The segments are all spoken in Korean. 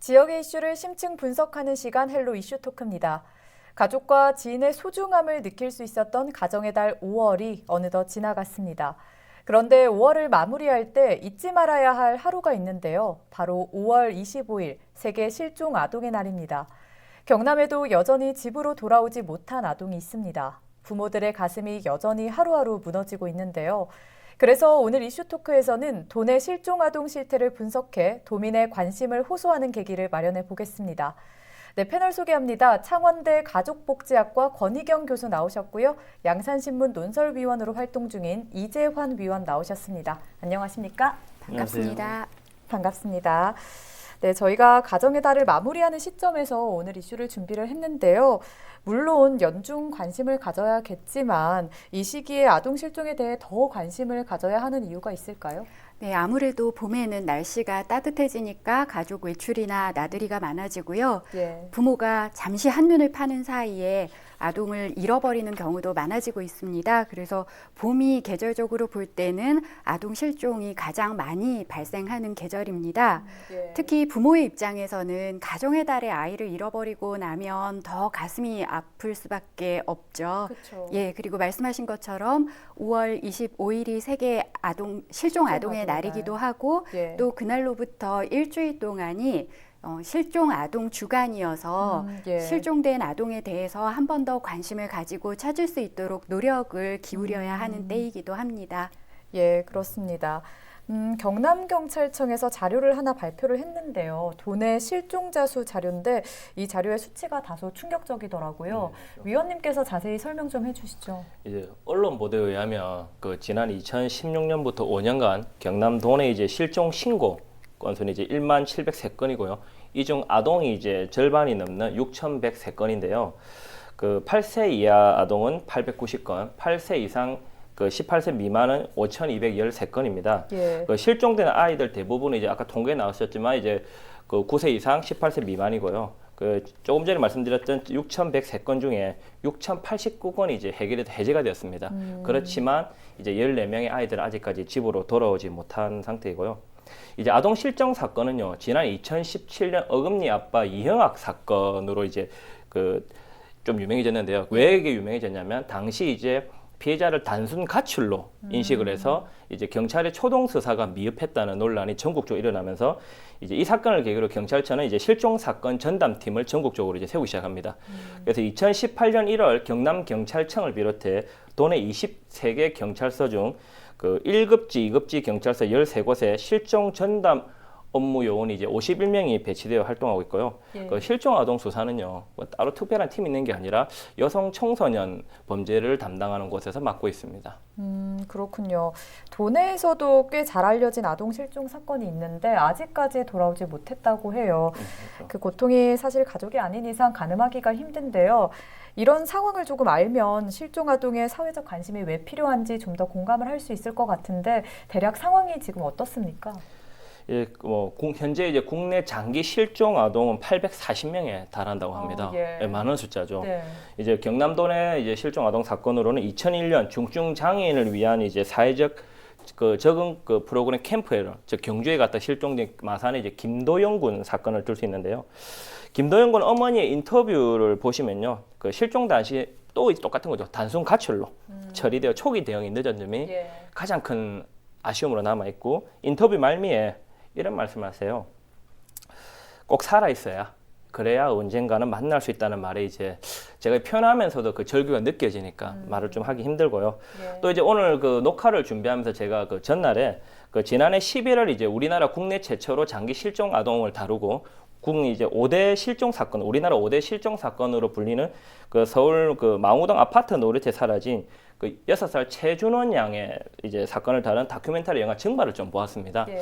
지역의 이슈를 심층 분석하는 시간 헬로 이슈 토크입니다. 가족과 지인의 소중함을 느낄 수 있었던 가정의 달 5월이 어느덧 지나갔습니다. 그런데 5월을 마무리할 때 잊지 말아야 할 하루가 있는데요. 바로 5월 25일 세계 실종 아동의 날입니다. 경남에도 여전히 집으로 돌아오지 못한 아동이 있습니다. 부모들의 가슴이 여전히 하루하루 무너지고 있는데요. 그래서 오늘 이슈 토크에서는 도내 실종 아동 실태를 분석해 도민의 관심을 호소하는 계기를 마련해 보겠습니다. 네, 패널 소개합니다. 창원대 가족복지학과 권희경 교수 나오셨고요. 양산신문 논설위원으로 활동 중인 이재환 위원 나오셨습니다. 안녕하십니까? 반갑습니다. 반갑습니다. 네, 저희가 가정의 달을 마무리하는 시점에서 오늘 이슈를 준비를 했는데요. 물론 연중 관심을 가져야겠지만 이 시기에 아동 실종에 대해 더 관심을 가져야 하는 이유가 있을까요? 네, 아무래도 봄에는 날씨가 따뜻해지니까 가족 외출이나 나들이가 많아지고요. 예. 부모가 잠시 한눈을 파는 사이에 아동을 잃어버리는 경우도 많아지고 있습니다. 그래서 봄이 계절적으로 볼 때는 아동 실종이 가장 많이 발생하는 계절입니다. 예. 특히 부모의 입장에서는 가정의 달에 아이를 잃어버리고 나면 더 가슴이 아플 수밖에 없죠. 그렇죠. 예, 그리고 말씀하신 것처럼 5월 25일이 세계 아동 실종 아동의 아동의 날이기도 하고 예. 또 그날로부터 일주일 동안이 어, 실종 아동 주간이어서 음, 예. 실종된 아동에 대해서 한 번 더 관심을 가지고 찾을 수 있도록 노력을 기울여야 음. 하는 때이기도 합니다. 예, 그렇습니다. 음, 경남경찰청에서 자료를 하나 발표를 했는데요. 도내 실종자 수 자료인데 이 자료의 수치가 다소 충격적이더라고요. 위원님께서 자세히 설명 좀 해주시죠. 이제 언론 보도에 의하면 그 지난 2016년부터 5년간 경남 도내 이제 실종 신고 건수는 이제 1만 703건이고요. 이 중 아동이 이제 절반이 넘는 6,103건인데요. 그 8세 이하 아동은 890건, 8세 이상 그 18세 미만은 5,213건입니다. 예. 그 실종된 아이들 대부분은 이제 아까 통계에 나왔었지만 이제 그 9세 이상 18세 미만이고요. 그 조금 전에 말씀드렸던 6,103건 중에 6,089건이 이제 해결이 해제가 되었습니다. 그렇지만 이제 14명의 아이들은 아직까지 집으로 돌아오지 못한 상태이고요. 이제 아동 실종 사건은요. 지난 2017년 어금니 아빠 이형학 사건으로 이제 그 좀 유명해졌는데요. 왜 이게 유명해졌냐면 당시 이제 피해자를 단순 가출로 인식을 해서 이제 경찰의 초동 수사가 미흡했다는 논란이 전국적으로 일어나면서 이제 이 사건을 계기로 경찰청은 이제 실종 사건 전담팀을 전국적으로 이제 세우기 시작합니다. 그래서 2018년 1월 경남 경찰청을 비롯해 도내 23개 경찰서 중 그 1급지, 2급지 경찰서 13곳에 실종 전담 업무 요원이 이제 51명이 배치되어 활동하고 있고요. 예. 그 실종 아동 수사는요, 뭐 따로 특별한 팀이 있는 게 아니라 여성 청소년 범죄를 담당하는 곳에서 맡고 있습니다. 음, 그렇군요. 도내에서도 꽤 잘 알려진 아동 실종 사건이 있는데 아직까지 돌아오지 못했다고 해요. 그 고통이 사실 가족이 아닌 이상 가늠하기가 힘든데요. 이런 상황을 조금 알면 실종 아동의 사회적 관심이 왜 필요한지 좀 더 공감을 할 수 있을 것 같은데 대략 상황이 지금 어떻습니까? 예, 뭐 국- 현재 이제 국내 장기 실종 아동은 840명에 달한다고 합니다. 어, 예. 예, 많은 숫자죠. 네. 이제 경남도 내 이제 실종 아동 사건으로는 2001년 중증 장애인을 위한 이제 사회적 그 적응 그 프로그램 캠프에를 즉 경주에 갔다 실종된 마산의 이제 김도영 군 사건을 들 수 있는데요. 김도영 군 어머니의 인터뷰를 보시면요, 그 실종 당시 또 똑같은 거죠. 단순 가출로 처리되어 초기 대응이 늦은 점이 예. 가장 큰 아쉬움으로 남아 있고 인터뷰 말미에 이런 말씀하세요. 꼭 살아 있어야 그래야 언젠가는 만날 수 있다는 말에 이제 제가 표현하면서도 그 절규가 느껴지니까 말을 좀 하기 힘들고요. 예. 또 이제 오늘 그 녹화를 준비하면서 제가 그 전날에 그 지난해 11월 이제 우리나라 국내 최초로 장기 실종 아동을 다루고 국 이제 5대 실종 사건, 우리나라 5대 실종 사건으로 불리는 그 서울 그 망우동 아파트 놀이터에 사라진 그 6살 최준원 양의 이제 사건을 다룬 다큐멘터리 영화 증발을 좀 보았습니다. 예.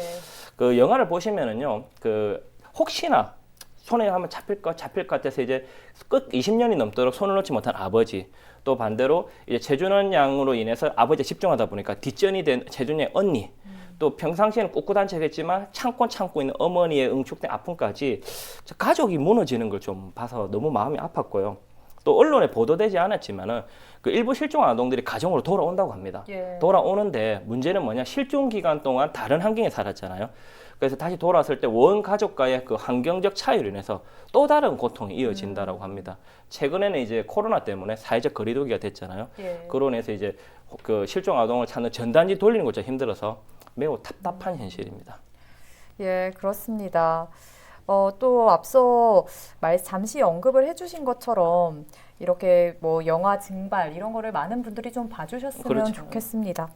그 영화를 보시면은요, 그 혹시나 손에 한번 잡힐 것 잡힐 것 같아서 이제 끝 20년이 넘도록 손을 놓지 못한 아버지 또 반대로 이제 최준원 양으로 인해서 아버지에 집중하다 보니까 뒷전이 된 최준원 의 언니 또 평상시에는 꿋꿋한 척했지만 참고 참고 있는 어머니의 응축된 아픔까지 저 가족이 무너지는 걸 좀 봐서 너무 마음이 아팠고요. 또 언론에 보도되지 않았지만은 그 일부 실종 아동들이 가정으로 돌아온다고 합니다. 예. 돌아오는데 문제는 뭐냐 실종 기간 동안 다른 환경에 살았잖아요. 그래서 다시 돌아왔을 때 원 가족과의 그 환경적 차이로 인해서 또 다른 고통이 이어진다라고 합니다. 최근에는 이제 코로나 때문에 사회적 거리두기가 됐잖아요. 예. 인해서 이제 그 실종 아동을 찾는 전단지 돌리는 것도 힘들어서 매우 답답한 현실입니다. 예, 그렇습니다. 어, 또 앞서 말 잠시 언급을 해주신 것처럼 이렇게 뭐 영화 증발 이런 거를 많은 분들이 좀 봐주셨으면 그렇죠. 좋겠습니다.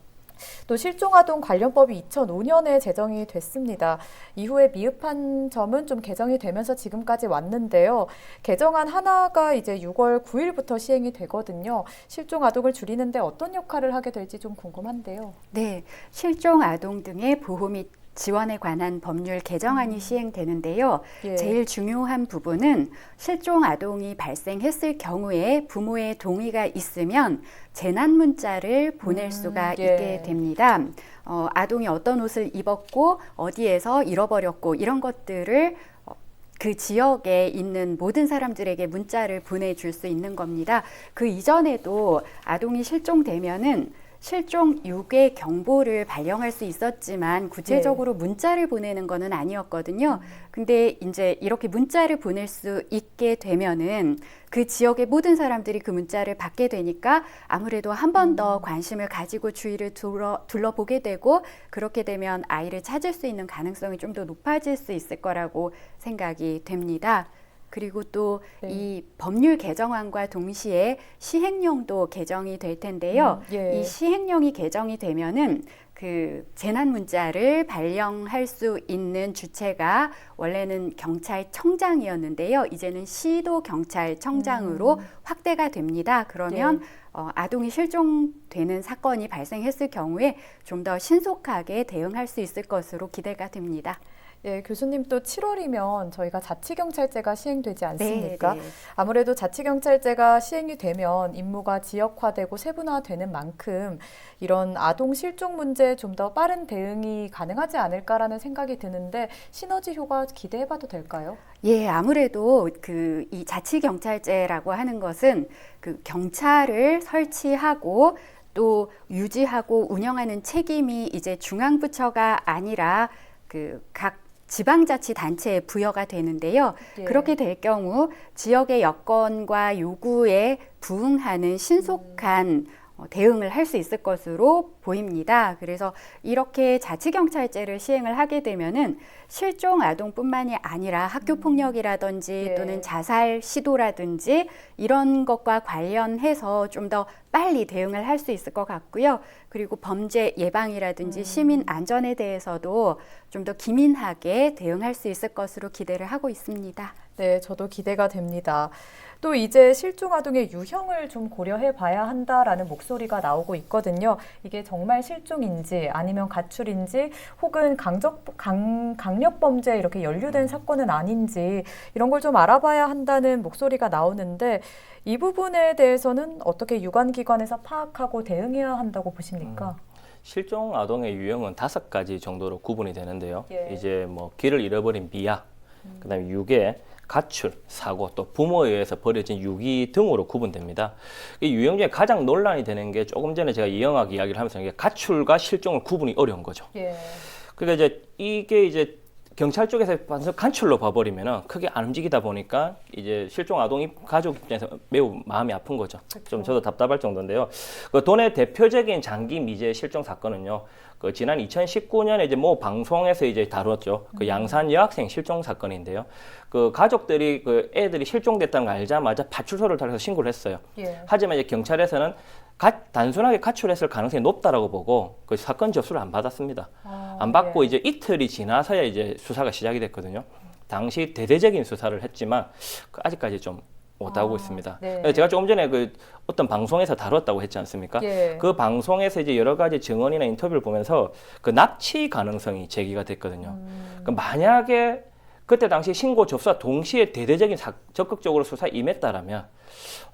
또 실종아동 관련법이 2005년에 제정이 됐습니다. 이후에 미흡한 점은 좀 개정이 되면서 지금까지 왔는데요. 개정안 하나가 이제 6월 9일부터 시행이 되거든요. 실종아동을 줄이는데 어떤 역할을 하게 될지 좀 궁금한데요. 네, 실종 아동 등의 보호 및 지원에 관한 법률 개정안이 시행되는데요. 예. 제일 중요한 부분은 실종 아동이 발생했을 경우에 부모의 동의가 있으면 재난 문자를 보낼 음, 수가 예. 있게 됩니다. 어, 아동이 어떤 옷을 입었고 어디에서 잃어버렸고 이런 것들을 어, 그 지역에 있는 모든 사람들에게 문자를 보내줄 수 있는 겁니다. 그 이전에도 아동이 실종되면은 실종 유괴 경보를 발령할 수 있었지만 구체적으로 문자를 보내는 거는 아니었거든요. 근데 이제 이렇게 문자를 보낼 수 있게 되면은 그 지역의 모든 사람들이 그 문자를 받게 되니까 아무래도 한 번 더 관심을 가지고 주위를 둘러, 둘러보게 되고 그렇게 되면 아이를 찾을 수 있는 가능성이 좀 더 높아질 수 있을 거라고 생각이 됩니다. 그리고 또이 네. 법률 개정안과 동시에 시행령도 개정이 될 텐데요. 음, 예. 이 시행령이 개정이 되면은 그 재난 문자를 발령할 수 있는 주체가 원래는 경찰청장이었는데요. 이제는 시도 경찰청장으로 음. 확대가 됩니다. 그러면 어, 아동이 실종되는 사건이 발생했을 경우에 좀 더 신속하게 대응할 수 있을 것으로 기대가 됩니다. 예, 교수님 또 7월이면 저희가 자치경찰제가 시행되지 않습니까? 네, 네. 아무래도 자치경찰제가 시행이 되면 임무가 지역화되고 세분화되는 만큼 이런 아동 실종 문제에 좀 더 빠른 대응이 가능하지 않을까라는 생각이 드는데 시너지 효과 기대해봐도 될까요? 예, 아무래도 그 이 자치경찰제라고 하는 것은 그 경찰을 설치하고 또 유지하고 운영하는 책임이 이제 중앙부처가 아니라 그각 지방자치단체에 부여가 되는데요. 예. 그렇게 될 경우 지역의 여건과 요구에 부응하는 신속한 어, 대응을 할 수 있을 것으로 보입니다. 그래서 이렇게 자치경찰제를 시행을 하게 되면은 실종 아동뿐만이 아니라 학교 폭력이라든지 예. 또는 자살 시도라든지 이런 것과 관련해서 좀 더 빨리 대응을 할 수 있을 것 같고요. 그리고 범죄 예방이라든지 시민 안전에 대해서도 좀 더 기민하게 대응할 수 있을 것으로 기대를 하고 있습니다. 네, 저도 기대가 됩니다. 또 이제 실종 아동의 유형을 좀 고려해 봐야 한다라는 목소리가 나오고 있거든요. 이게 정말 실종인지 아니면 가출인지 혹은 강적 강, 강력 범죄 이렇게 연루된 사건은 아닌지 이런 걸 좀 알아봐야 한다는 목소리가 나오는데 이 부분에 대해서는 어떻게 유관기관에서 파악하고 대응해야 한다고 보십니까? 실종 아동의 유형은 다섯 가지 정도로 구분이 되는데요. 예. 이제 뭐 길을 잃어버린 미약, 그다음에 유괴, 가출, 사고, 또 부모에 의해서 벌어진 유기 등으로 구분됩니다. 이 유형 중에 가장 논란이 되는 게 조금 전에 제가 이영학 이야기를 하면서 이게 가출과 실종을 구분이 어려운 거죠. 예. 그러니까 이제 이게 이제 경찰 쪽에서 완전 간출로 봐버리면은 크게 안 움직이다 보니까 이제 실종 아동이 가족 입장에서 매우 마음이 아픈 거죠. 좀 저도 답답할 정도인데요. 그 돈의 대표적인 장기 미제 실종 사건은요. 그 지난 2019년에 이제 뭐 방송에서 이제 다뤘죠. 그 양산 여학생 실종 사건인데요. 그 가족들이 그 애들이 실종됐다는 걸 알자마자 파출소를 통해서 신고를 했어요. 예. 하지만 이제 경찰에서는 가- 단순하게 가출했을 가능성이 높다라고 보고 그 사건 접수를 안 받았습니다. 아, 안 받고 예. 이제 이틀이 지나서야 이제 수사가 시작이 됐거든요. 당시 대대적인 수사를 했지만 그 아직까지 좀 못하고 아, 있습니다. 네. 그래서 제가 조금 전에 그 어떤 방송에서 다뤘다고 했지 않습니까? 예. 그 방송에서 이제 여러 가지 증언이나 인터뷰를 보면서 그 납치 가능성이 제기가 됐거든요. 음. 그 만약에 그때 당시 신고 접수와 동시에 대대적인 사- 적극적으로 수사에 임했다라면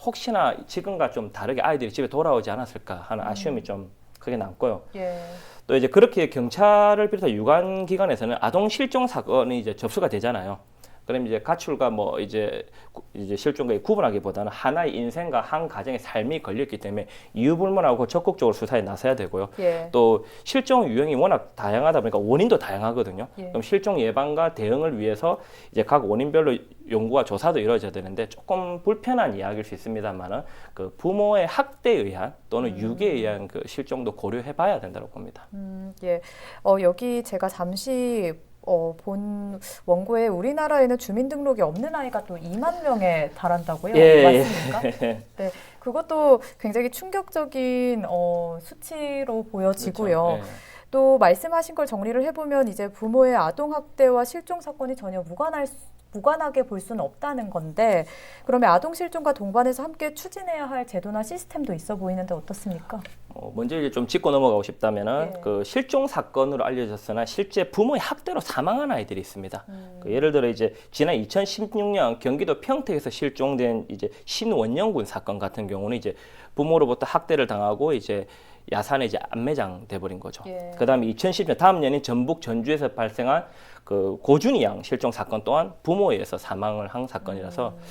혹시나 지금과 좀 다르게 아이들이 집에 돌아오지 않았을까 하는 음. 아쉬움이 좀 크게 남고요. 예. 또 이제 그렇게 경찰을 비롯한 유관 기관에서는 아동 실종 사건이 이제 접수가 되잖아요. 그럼 이제 가출과 뭐 이제 구- 이제 실종과 구분하기보다는 하나의 인생과 한 가정의 삶이 걸렸기 때문에 이유불문하고 적극적으로 수사에 나서야 되고요. 예. 또 실종 유형이 워낙 다양하다 보니까 원인도 다양하거든요. 예. 그럼 실종 예방과 대응을 위해서 이제 각 원인별로 연구와 조사도 이루어져야 되는데 조금 불편한 이야기일 수 있습니다만은 그 부모의 학대에 의한 또는 유기에 의한 그 실종도 고려해봐야 된다고 봅니다. 음, 예. 어, 여기 제가 잠시 어, 본 원고에 우리나라에는 주민등록이 없는 아이가 또 2만 명에 달한다고요? 예, 예. 맞습니까? 네. 그것도 굉장히 충격적인 어, 수치로 보여지고요. 그렇죠. 예. 또 말씀하신 걸 정리를 해보면 이제 부모의 아동 학대와 실종 사건이 전혀 무관할 수- 무관하게 볼 수는 없다는 건데 그러면 아동 실종과 동반해서 함께 추진해야 할 제도나 시스템도 있어 보이는데 어떻습니까? 어, 먼저 이제 좀 짚고 넘어가고 싶다면은 예. 그 실종 사건으로 알려졌으나 실제 부모의 학대로 사망한 아이들이 있습니다. 음. 그 예를 들어 이제 지난 2016년 경기도 평택에서 실종된 이제 신원영군 사건 같은 경우는 이제 부모로부터 학대를 당하고 이제 야산에 이제 안매장 돼버린 거죠. 예. 그다음에 2010년 다음 년인 전북 전주에서 발생한 그 고준희 양 실종 사건 또한 부모에 의해서 사망을 한 사건이라서 음.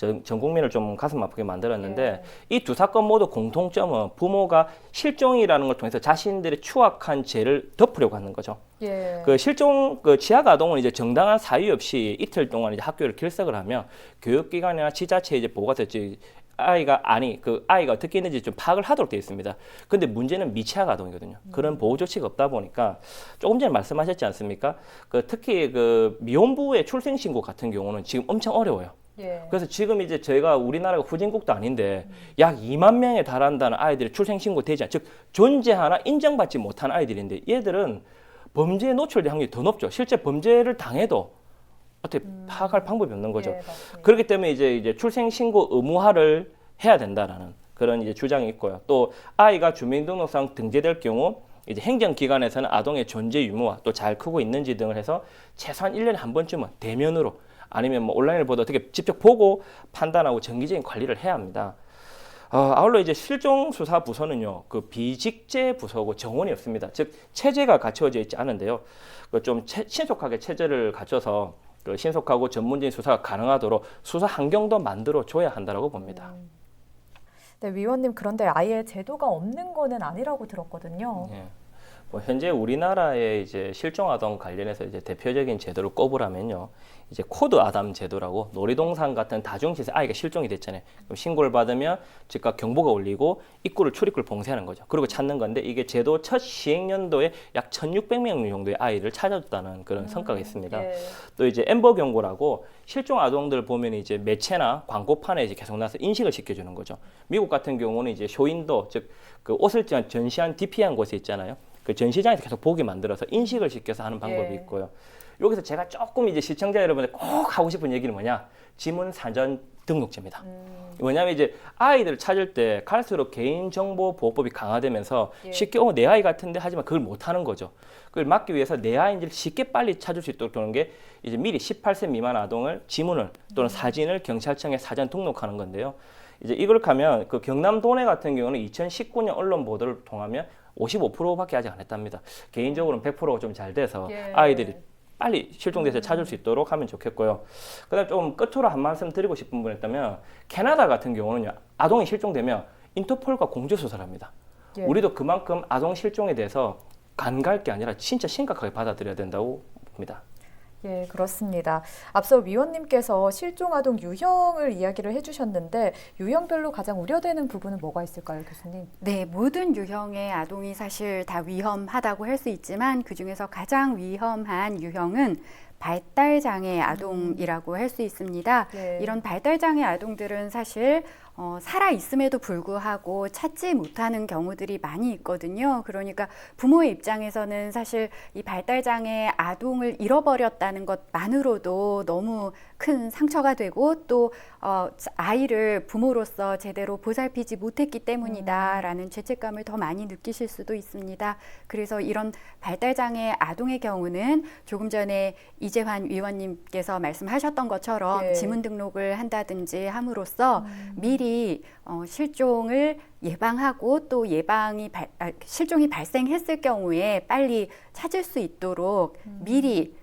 전, 전 국민을 좀 가슴 아프게 만들었는데 예. 이두 사건 모두 공통점은 부모가 실종이라는 걸 통해서 자신들의 추악한 죄를 덮으려고 하는 거죠. 예. 그 실종 그 지학 아동은 이제 정당한 사유 없이 이틀 동안 이제 학교를 결석을 하면 교육기관이나 지자체에 이제 보고가 됐지 아이가 아니 그 아이가 어떻게 있는지 좀 파악을 하도록 되어 있습니다. 근데 문제는 미취학 아동이거든요. 그런 보호 조치가 없다 보니까 조금 전에 말씀하셨지 않습니까? 그 특히 그 미혼부의 출생 신고 같은 경우는 지금 엄청 어려워요. 예. 그래서 지금 이제 저희가 우리나라가 후진국도 아닌데 약 2만 명에 달한다는 아이들이 출생신고 되지 않, 즉 존재 하나 인정받지 못한 아이들인데 얘들은 범죄에 노출될 확률이 더 높죠. 실제 범죄를 당해도 어떻게 파악할 방법이 없는 거죠. 예. 그렇기 때문에 이제 이제 출생 신고 의무화를 해야 된다라는 그런 이제 주장이 있고요. 또 아이가 주민등록상 등재될 경우 이제 행정기관에서는 아동의 존재 유무와 또 잘 크고 있는지 등을 해서 최소한 1년에 한 번쯤은 대면으로 아니면 뭐 온라인을 보다 어떻게 직접 보고 판단하고 정기적인 관리를 해야 합니다. 어, 아울러 이제 실종 수사 부서는요, 그 비직제 부서고 정원이 없습니다. 즉 체제가 갖춰져 있지 않은데요. 그 좀 신속하게 체제를 갖춰서 그 신속하고 전문적인 수사가 가능하도록 수사 환경도 만들어 줘야 한다고 봅니다. 네, 위원님 그런데 아예 제도가 없는 거는 아니라고 들었거든요. 예. 뭐 현재 우리나라의 이제 실종 아동 관련해서 이제 대표적인 제도를 꼽으라면요. 이제 코드 아담 제도라고 놀이동산 같은 다중시설 아이가 실종이 됐잖아요. 그럼 신고를 받으면 즉각 경보가 울리고 입구를 출입구를 봉쇄하는 거죠. 그리고 찾는 건데 이게 제도 첫 시행 연도에 약 1,600명 정도의 아이를 찾아줬다는 그런 성과가 있습니다. 예. 또 이제 엠버 경고라고 실종 아동들 보면 이제 매체나 광고판에 이제 계속 나서 인식을 시켜주는 거죠. 미국 같은 경우는 이제 쇼인도 즉 그 옷을 전- 전시한 DP한 곳에 있잖아요. 그 전시장에서 계속 보게 만들어서 인식을 시켜서 하는 방법이 예. 있고요. 여기서 제가 조금 이제 시청자 여러분들 꼭 하고 싶은 얘기는 뭐냐? 지문 사전 등록제입니다. 음, 뭐냐면 이제 아이들을 찾을 때 갈수록 개인정보 보호법이 강화되면서 예. 쉽게 어 내 아이 같은데 하지만 그걸 못 하는 거죠. 그걸 막기 위해서 내 아이인지를 쉽게 빨리 찾을 수 있도록 하는 게 이제 미리 18세 미만 아동을 지문을 또는 사진을 경찰청에 사전 등록하는 건데요. 이제 이걸 가면 그 경남 도내 같은 경우는 2019년 언론 보도를 통하면 55%밖에 아직 안 했답니다. 개인적으로는 100%가 좀 잘 돼서 예. 아이들이 빨리 실종돼서 찾을 수 있도록 하면 좋겠고요. 그다음 좀 끝으로 한 말씀 드리고 싶은 분 있다면 캐나다 같은 경우는요 아동이 실종되면 인터폴과 공조 수사를 합니다. 예. 우리도 그만큼 아동 실종에 대해서 간갈 게 아니라 진짜 심각하게 받아들여야 된다고 봅니다. 예, 그렇습니다. 앞서 위원님께서 실종 아동 유형을 이야기를 해주셨는데 유형별로 가장 우려되는 부분은 뭐가 있을까요, 교수님? 네, 모든 유형의 아동이 사실 다 위험하다고 할 수 있지만 그 중에서 가장 위험한 유형은 발달 장애 아동이라고 할 수 있습니다. 예. 이런 발달 장애 아동들은 사실 어, 살아 있음에도 불구하고 찾지 못하는 경우들이 많이 있거든요. 그러니까 부모의 입장에서는 사실 이 발달 장애 아동을 잃어버렸다는 것만으로도 너무 큰 상처가 되고 또 어, 아이를 부모로서 제대로 보살피지 못했기 때문이다라는 죄책감을 더 많이 느끼실 수도 있습니다. 그래서 이런 발달 장애 아동의 경우는 조금 전에 이 재환 위원님께서 말씀하셨던 것처럼 예. 지문 등록을 한다든지 함으로써 미리 어, 실종을 예방하고 또 예방이 발, 아, 실종이 발생했을 경우에 빨리 찾을 수 있도록 미리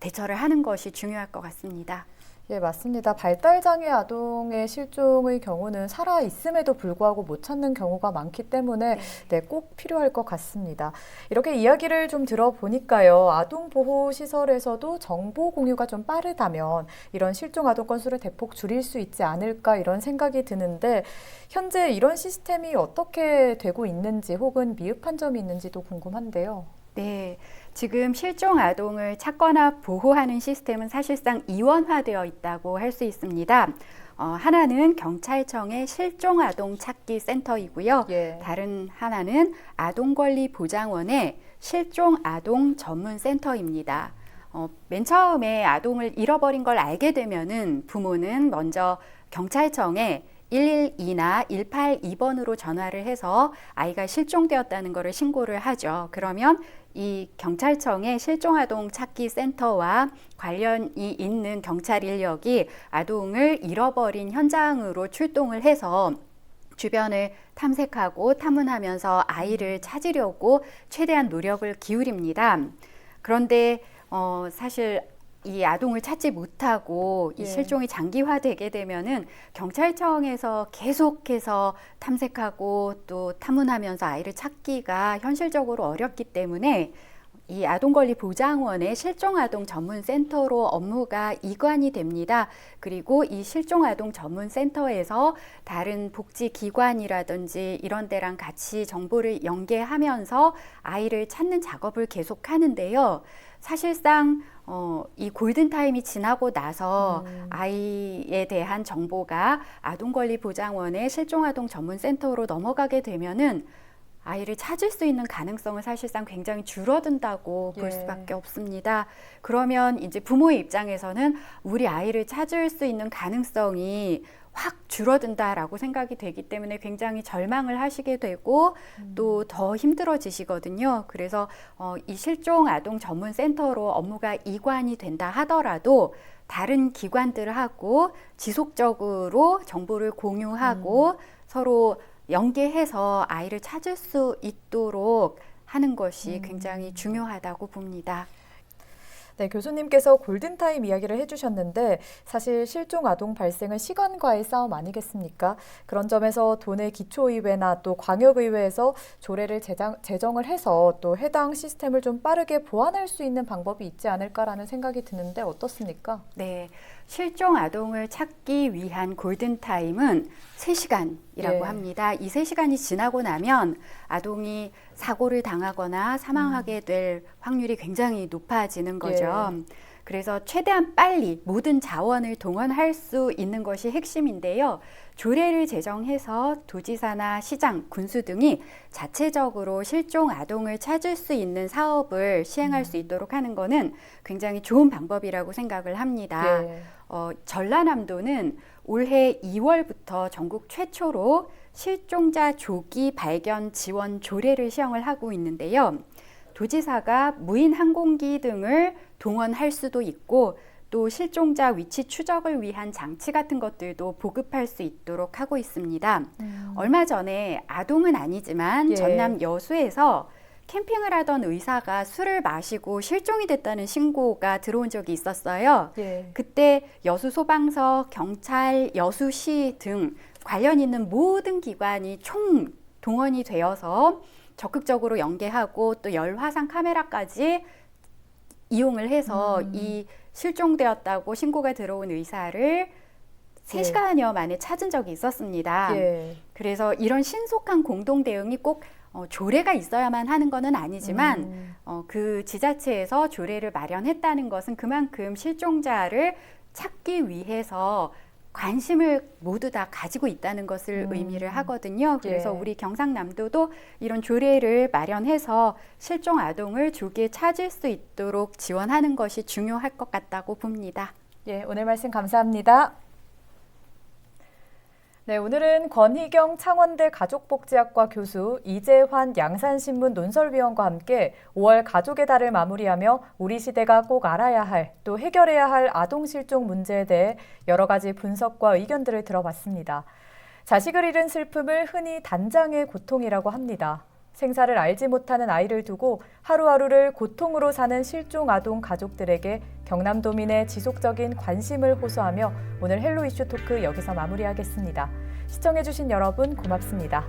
대처를 하는 것이 중요할 것 같습니다. 예, 맞습니다. 발달장애 아동의 실종의 경우는 살아 있음에도 불구하고 못 찾는 경우가 많기 때문에 네, 꼭 필요할 것 같습니다. 이렇게 이야기를 좀 들어보니까요. 아동 보호 시설에서도 정보 공유가 좀 빠르다면 이런 실종 아동 건수를 대폭 줄일 수 있지 않을까 이런 생각이 드는데 현재 이런 시스템이 어떻게 되고 있는지 혹은 미흡한 점이 있는지도 궁금한데요. 네, 지금 실종 아동을 찾거나 보호하는 시스템은 사실상 이원화되어 있다고 할 수 있습니다. 어, 하나는 경찰청의 실종 아동 찾기 센터이고요. 예. 다른 하나는 아동권리보장원의 실종 아동 전문 센터입니다. 어, 맨 처음에 아동을 잃어버린 걸 알게 되면은 부모는 먼저 경찰청에 112나 182번으로 전화를 해서 아이가 실종되었다는 것을 신고를 하죠. 그러면 이 경찰청의 실종아동 찾기 센터와 관련이 있는 경찰 인력이 아동을 잃어버린 현장으로 출동을 해서 주변을 탐색하고 탐문하면서 아이를 찾으려고 최대한 노력을 기울입니다. 그런데 어, 사실 이 아동을 찾지 못하고 이 예. 실종이 장기화되게 되면은 경찰청에서 계속해서 탐색하고 또 탐문하면서 아이를 찾기가 현실적으로 어렵기 때문에 이 아동권리보장원의 실종아동 전문센터로 업무가 이관이 됩니다. 그리고 이 실종아동 전문센터에서 다른 복지기관이라든지 이런 데랑 같이 정보를 연계하면서 아이를 찾는 작업을 계속 하는데요. 사실상 어, 이 골든타임이 지나고 나서 아이에 대한 정보가 아동권리보장원의 실종아동 전문센터로 넘어가게 되면은 아이를 찾을 수 있는 가능성은 사실상 굉장히 줄어든다고 볼 예. 수밖에 없습니다. 그러면 이제 부모의 입장에서는 우리 아이를 찾을 수 있는 가능성이 확 줄어든다라고 생각이 되기 때문에 굉장히 절망을 하시게 되고 또더 힘들어지시거든요. 그래서 어, 이 실종 아동 전문 센터로 업무가 이관이 된다 하더라도 다른 기관들하고 지속적으로 정보를 공유하고 서로 연계해서 아이를 찾을 수 있도록 하는 것이 굉장히 중요하다고 봅니다. 네, 교수님께서 골든타임 이야기를 해주셨는데 사실 실종 아동 발생은 시간과의 싸움 아니겠습니까? 그런 점에서 도내 기초의회나 또 광역의회에서 조례를 제정, 제정을 해서 또 해당 시스템을 좀 빠르게 보완할 수 있는 방법이 있지 않을까라는 생각이 드는데 어떻습니까? 네. 실종 아동을 찾기 위한 골든타임은 3시간이라고 예. 합니다. 이 3시간이 지나고 나면 아동이 사고를 당하거나 사망하게 될 확률이 굉장히 높아지는 거죠. 그래서 최대한 빨리 모든 자원을 동원할 수 있는 것이 핵심인데요. 조례를 제정해서 도지사나 시장, 군수 등이 자체적으로 실종 아동을 찾을 수 있는 사업을 시행할 수 있도록 하는 것은 굉장히 좋은 방법이라고 생각을 합니다. 예. 어, 전라남도는 올해 2월부터 전국 최초로 실종자 조기 발견 지원 조례를 시행을 하고 있는데요. 도지사가 무인 항공기 등을 동원할 수도 있고 또 실종자 위치 추적을 위한 장치 같은 것들도 보급할 수 있도록 하고 있습니다. 얼마 전에 아동은 아니지만 예. 전남 여수에서 캠핑을 하던 의사가 술을 마시고 실종이 됐다는 신고가 들어온 적이 있었어요. 예. 그때 여수 소방서, 경찰, 여수시 등 관련 있는 모든 기관이 총 동원이 되어서 적극적으로 연계하고 또 열화상 카메라까지 이용을 해서 음. 이 실종되었다고 신고가 들어온 의사를 세시간여 만에 찾은 적이 있었습니다. 예. 그래서 이런 신속한 공동 대응이 꼭 어, 조례가 있어야만 하는 것은 아니지만 음. 어, 그 지자체에서 조례를 마련했다는 것은 그만큼 실종자를 찾기 위해서 관심을 모두 다 가지고 있다는 것을 음. 의미를 하거든요. 그래서 예. 우리 경상남도도 이런 조례를 마련해서 실종 아동을 조기에 찾을 수 있도록 지원하는 것이 중요할 것 같다고 봅니다. 예, 오늘 말씀 감사합니다. 네, 오늘은 권희경 창원대 가족복지학과 교수, 이재환 양산신문 논설위원과 함께 5월 가족의 달을 마무리하며 우리 시대가 꼭 알아야 할, 또 해결해야 할 아동 실종 문제에 대해 여러 가지 분석과 의견들을 들어봤습니다. 자식을 잃은 슬픔을 흔히 단장의 고통이라고 합니다. 생사를 알지 못하는 아이를 두고 하루하루를 고통으로 사는 실종 아동 가족들에게 경남도민의 지속적인 관심을 호소하며 오늘 헬로 이슈 토크 여기서 마무리하겠습니다. 시청해주신 여러분 고맙습니다.